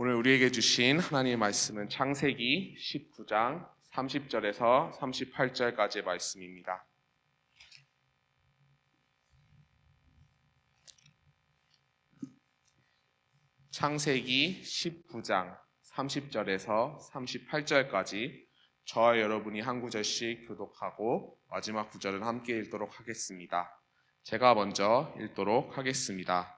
오늘 우리에게 주신 하나님의 말씀은 창세기 19장 30절에서 38절까지의 말씀입니다. 창세기 19장 30절에서 38절까지 저와 여러분이 한 구절씩 교독하고 마지막 구절은 함께 읽도록 하겠습니다. 제가 먼저 읽도록 하겠습니다.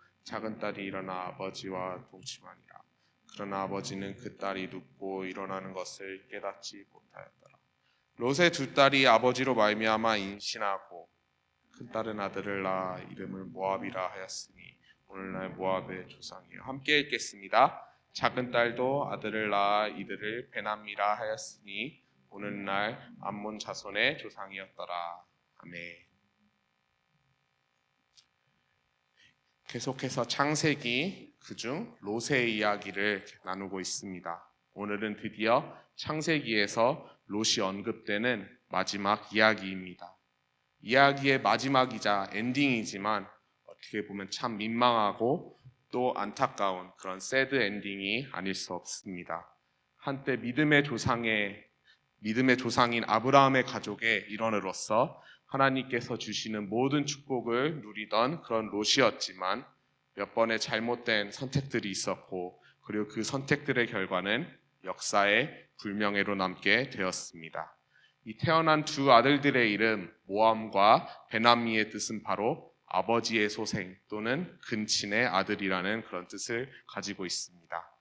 작은 딸이 일어나 아버지와 동침하니라 그러나 아버지는 그 딸이 눕고 일어나는 것을 깨닫지 못하였더라 롯의 두 딸이 아버지로 말미암아 임신하고 큰 딸은 아들을 낳아 이름을 모압이라 하였으니 오늘날 모압의 조상이요 함께 읽겠습니다. 작은 딸도 아들을 낳아 이들을 베남이라 하였으니 오늘날 암몬 자손의 조상이었더라. 아멘. 계속해서 창세기 그중 롯의 이야기를 나누고 있습니다. 오늘은 드디어 창세기에서 롯이 언급되는 마지막 이야기입니다. 이야기의 마지막이자 엔딩이지만 어떻게 보면 참 민망하고 또 안타까운 그런 새드 엔딩이 아닐 수 없습니다. 한때 믿음의 조상의 믿음의 조상인 아브라함의 가족의 일원으로서 하나님께서 주시는 모든 축복을 누리던 그런 롯이었지만 몇 번의 잘못된 선택들이 있었고 그리고 그 선택들의 결과는 역사의 불명예로 남게 되었습니다. 이 태어난 두 아들들의 이름 모함과 베나미의 뜻은 바로 아버지의 소생 또는 근친의 아들이라는 그런 뜻을 가지고 있습니다.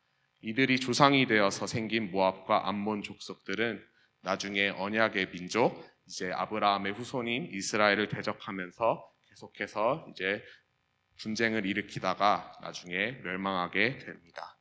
이들이 조상이 되어서 생긴 모압과 암몬 족속들은 나중에 언약의 민족 이제 아브라함의 후손인 이스라엘을 대적하면서 계속해서 이제 분쟁을 일으키다가 나중에 멸망하게 됩니다.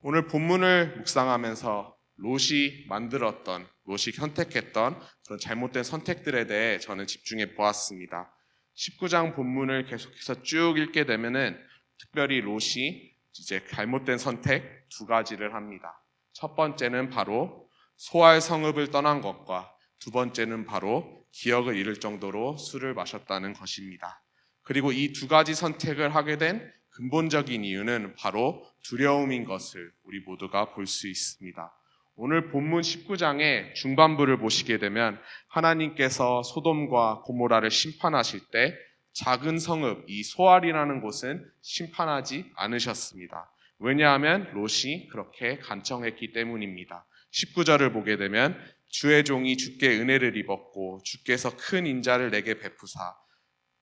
오늘 본문을 묵상하면서 롯이 만들었던, 롯이 선택했던 그런 잘못된 선택들에 대해 저는 집중해 보았습니다. 19장 본문을 계속해서 쭉 읽게 되면은 특별히 롯이 이제 잘못된 선택 두 가지를 합니다. 첫 번째는 바로 소알 성읍을 떠난 것과 두 번째는 바로 기억을 잃을 정도로 술을 마셨다는 것입니다. 그리고 이 두 가지 선택을 하게 된 근본적인 이유는 바로 두려움인 것을 우리 모두가 볼 수 있습니다. 오늘 본문 19장의 중반부를 보시게 되면 하나님께서 소돔과 고모라를 심판하실 때 작은 성읍 이 소알이라는 곳은 심판하지 않으셨습니다. 왜냐하면 롯이 그렇게 간청했기 때문입니다. 19절을 보게 되면 주의 종이 주께 은혜를 입었고 주께서 큰 인자를 내게 베푸사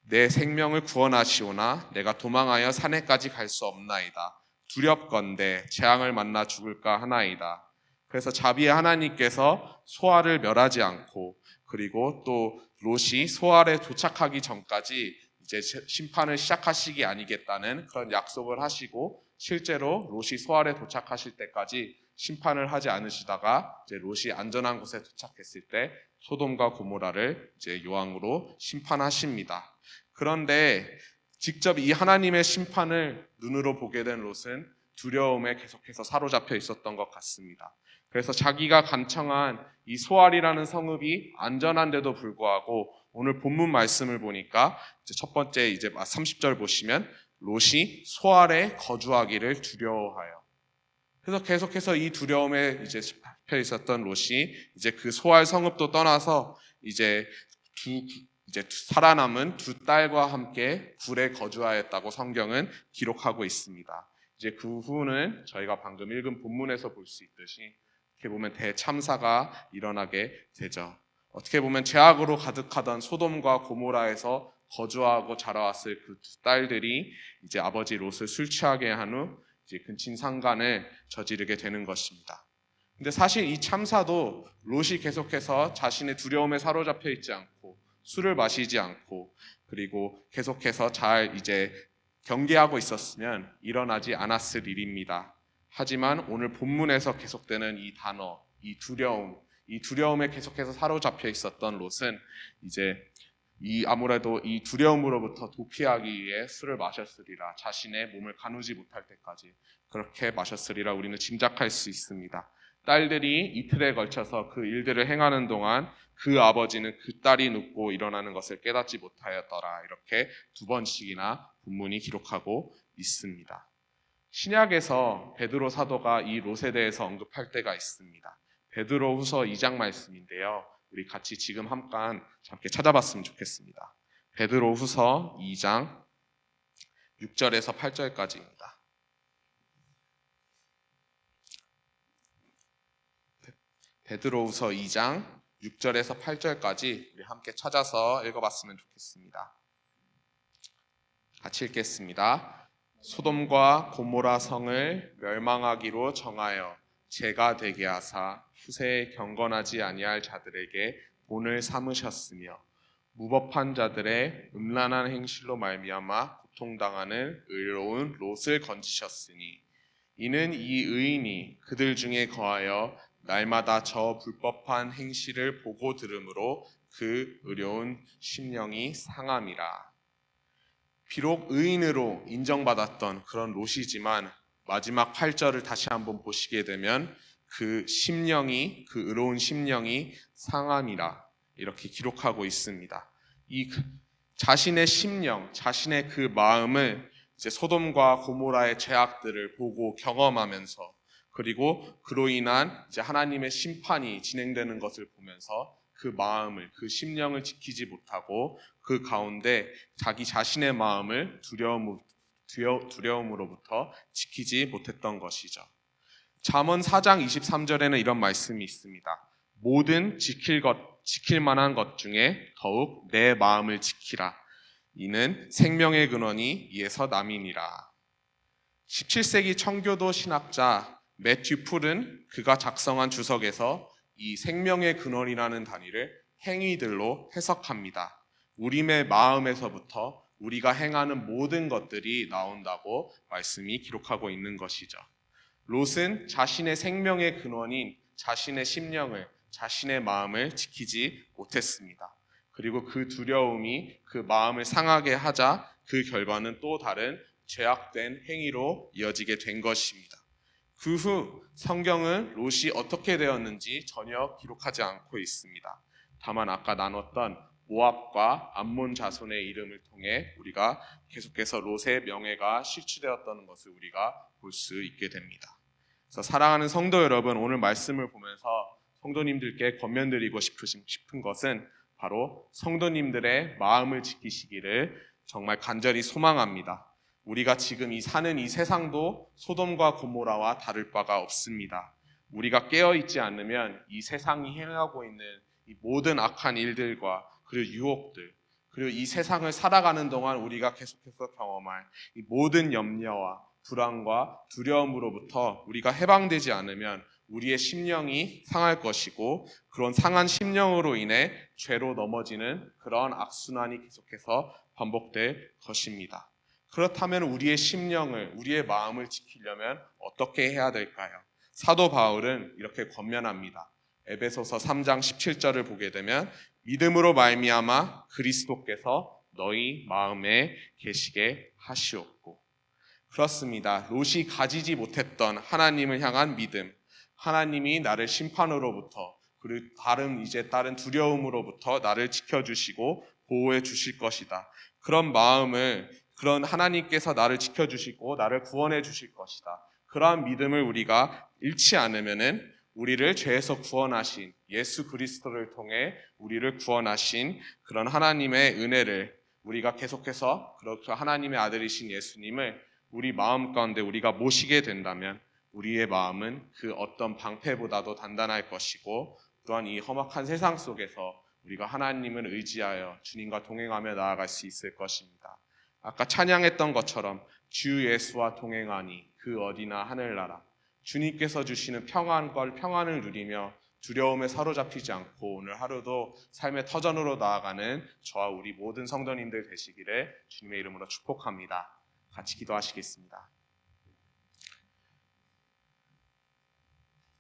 내 생명을 구원하시오나 내가 도망하여 산에까지 갈 수 없나이다. 두렵건대 재앙을 만나 죽을까 하나이다. 그래서 자비의 하나님께서 소알을 멸하지 않고 그리고 또 롯이 소알에 도착하기 전까지 이제 심판을 시작하시기 아니겠다는 그런 약속을 하시고 실제로 롯이 소알에 도착하실 때까지 심판을 하지 않으시다가 이제 롯이 안전한 곳에 도착했을 때 소돔과 고모라를 이제 요왕으로 심판하십니다. 그런데 직접 이 하나님의 심판을 눈으로 보게 된 롯은 두려움에 계속해서 사로잡혀 있었던 것 같습니다. 그래서 자기가 간청한 이 소알이라는 성읍이 안전한데도 불구하고 오늘 본문 말씀을 보니까 첫 번째 이제 30절 보시면 롯이 소알에 거주하기를 두려워하여. 그래서 계속해서 이 두려움에 이제 잡혀 있었던 롯이 이제 그 소알 성읍도 떠나서 이제 두 이제 살아남은 두 딸과 함께 굴에 거주하였다고 성경은 기록하고 있습니다. 이제 그 후는 저희가 방금 읽은 본문에서 볼 수 있듯이 어떻게 보면 대참사가 일어나게 되죠. 어떻게 보면 죄악으로 가득하던 소돔과 고모라에서 거주하고 자라왔을 그 두 딸들이 이제 아버지 롯을 술 취하게 한 후 근친 상간을 저지르게 되는 것입니다. 근데 사실 이 참사도 롯이 계속해서 자신의 두려움에 사로잡혀 있지 않고 술을 마시지 않고 그리고 계속해서 잘 이제 경계하고 있었으면 일어나지 않았을 일입니다. 하지만 오늘 본문에서 계속되는 이 단어, 이 두려움, 이 두려움에 계속해서 사로잡혀 있었던 롯은 이제 이 아무래도 이 두려움으로부터 도피하기 위해 술을 마셨으리라 자신의 몸을 가누지 못할 때까지 그렇게 마셨으리라 우리는 짐작할 수 있습니다. 딸들이 이틀에 걸쳐서 그 일들을 행하는 동안 그 아버지는 그 딸이 눕고 일어나는 것을 깨닫지 못하였더라 이렇게 두 번씩이나 본문이 기록하고 있습니다. 신약에서 베드로 사도가 이 롯에 대해서 언급할 때가 있습니다. 베드로 후서 2장 말씀인데요. 우리 같이 지금 함깐 함께 찾아봤으면 좋겠습니다. 베드로 후서 2장 6절에서 8절까지입니다. 베드로 후서 2장 6절에서 8절까지 우리 함께 찾아서 읽어봤으면 좋겠습니다. 같이 읽겠습니다. 소돔과 고모라 성을 멸망하기로 정하여 제가 되게 하사 후세에 경건하지 아니할 자들에게 본을 삼으셨으며 무법한 자들의 음란한 행실로 말미암아 고통당하는 의로운 롯을 건지셨으니 이는 이 의인이 그들 중에 거하여 날마다 저 불법한 행실을 보고 들으므로 그 의로운 심령이 상함이라. 비록 의인으로 인정받았던 그런 롯이지만 마지막 8절을 다시 한번 보시게 되면 그 심령이 그 의로운 심령이 상함이라 이렇게 기록하고 있습니다. 이 그- 자신의 심령, 자신의 그 마음을 이제 소돔과 고모라의 죄악들을 보고 경험하면서 그리고 그로 인한 이제 하나님의 심판이 진행되는 것을 보면서 그 마음을 그 심령을 지키지 못하고 그 가운데 자기 자신의 마음을 두려움 두려- 두려 움으로부터 지키지 못했던 것이죠. 잠언 4장 23절에는 이런 말씀이 있습니다. 모든 지킬 것 지킬 만한 것 중에 더욱 내 마음을 지키라. 이는 생명의 근원이 이에서 남이니라. 17세기 청교도 신학자 매튜 풀은 그가 작성한 주석에서 이 생명의 근원이라는 단위를 행위들로 해석합니다. 우리의 마음에서부터 우리가 행하는 모든 것들이 나온다고 말씀이 기록하고 있는 것이죠. 롯은 자신의 생명의 근원인 자신의 심령을, 자신의 마음을 지키지 못했습니다. 그리고 그 두려움이 그 마음을 상하게 하자 그 결과는 또 다른 죄악된 행위로 이어지게 된 것입니다. 그 후 성경은 롯이 어떻게 되었는지 전혀 기록하지 않고 있습니다. 다만 아까 나눴던 모압과 암몬 자손의 이름을 통해 우리가 계속해서 롯의 명예가 실추되었다는 것을 우리가 볼 수 있게 됩니다. 그래서 사랑하는 성도 여러분, 오늘 말씀을 보면서 성도님들께 권면드리고 싶은 것은 바로 성도님들의 마음을 지키시기를 정말 간절히 소망합니다. 우리가 지금 이 사는 이 세상도 소돔과 고모라와 다를 바가 없습니다. 우리가 깨어 있지 않으면 이 세상이 행하고 있는 이 모든 악한 일들과 그리고 유혹들 그리고 이 세상을 살아가는 동안 우리가 계속해서 경험할 이 모든 염려와 불안과 두려움으로부터 우리가 해방되지 않으면 우리의 심령이 상할 것이고 그런 상한 심령으로 인해 죄로 넘어지는 그런 악순환이 계속해서 반복될 것입니다. 그렇다면 우리의 심령을, 우리의 마음을 지키려면 어떻게 해야 될까요? 사도 바울은 이렇게 권면합니다. 에베소서 3장 17절을 보게 되면 믿음으로 말미암아 그리스도께서 너희 마음에 계시게 하시옵고 그렇습니다. 롯이 가지지 못했던 하나님을 향한 믿음, 하나님이 나를 심판으로부터 그리고 다른 이제 다른 두려움으로부터 나를 지켜주시고 보호해 주실 것이다. 그런 마음을 그런 하나님께서 나를 지켜주시고 나를 구원해 주실 것이다. 그러한 믿음을 우리가 잃지 않으면은 우리를 죄에서 구원하신 예수 그리스도를 통해 우리를 구원하신 그런 하나님의 은혜를 우리가 계속해서 그렇게 하나님의 아들이신 예수님을 우리 마음 가운데 우리가 모시게 된다면 우리의 마음은 그 어떤 방패보다도 단단할 것이고 또한 이 험악한 세상 속에서 우리가 하나님을 의지하여 주님과 동행하며 나아갈 수 있을 것입니다. 아까 찬양했던 것처럼 주 예수와 동행하니 그 어디나 하늘나라 주님께서 주시는 평안과 평안을 누리며 두려움에 사로잡히지 않고 오늘 하루도 삶의 터전으로 나아가는 저와 우리 모든 성도님들 되시기를 주님의 이름으로 축복합니다. 같이 기도하시겠습니다.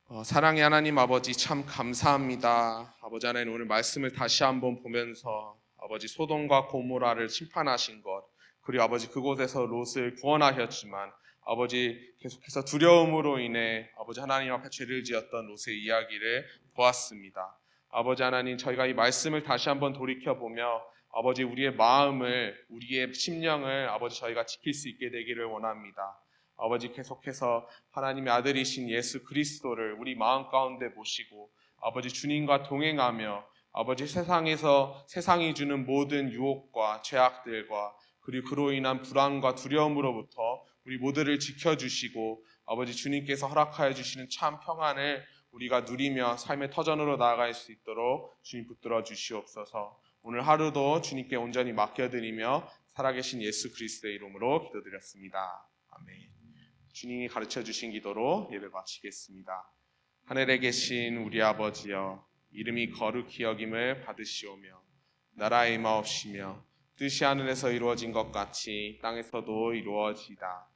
어, 사랑의 하나님 아버지 참 감사합니다. 아버지 하나님 오늘 말씀을 다시 한번 보면서 아버지 소돔과 고모라를 심판하신 것 그리고 아버지 그곳에서 롯을 구원하셨지만 아버지 계속해서 두려움으로 인해 아버지 하나님 앞에 죄를 지었던 롯의 이야기를 보았습니다. 아버지 하나님 저희가 이 말씀을 다시 한번 돌이켜 보며 아버지 우리의 마음을 우리의 심령을 아버지 저희가 지킬 수 있게 되기를 원합니다. 아버지 계속해서 하나님의 아들이신 예수 그리스도를 우리 마음 가운데 모시고 아버지 주님과 동행하며 아버지 세상에서 세상이 주는 모든 유혹과 죄악들과 그리고 그로 인한 불안과 두려움으로부터 우리 모두를 지켜주시고 아버지 주님께서 허락하여 주시는 참 평안을 우리가 누리며 삶의 터전으로 나아갈 수 있도록 주님 붙들어 주시옵소서. 오늘 하루도 주님께 온전히 맡겨드리며 살아계신 예수 그리스도의 이름으로 기도드렸습니다. 아멘. 주님이 가르쳐 주신 기도로 예배 마치겠습니다. 하늘에 계신 우리 아버지여 이름이 거룩히 여김을 받으시오며 나라의 임하옵시며 뜻이 하늘에서 이루어진 것 같이 땅에서도 이루어지다.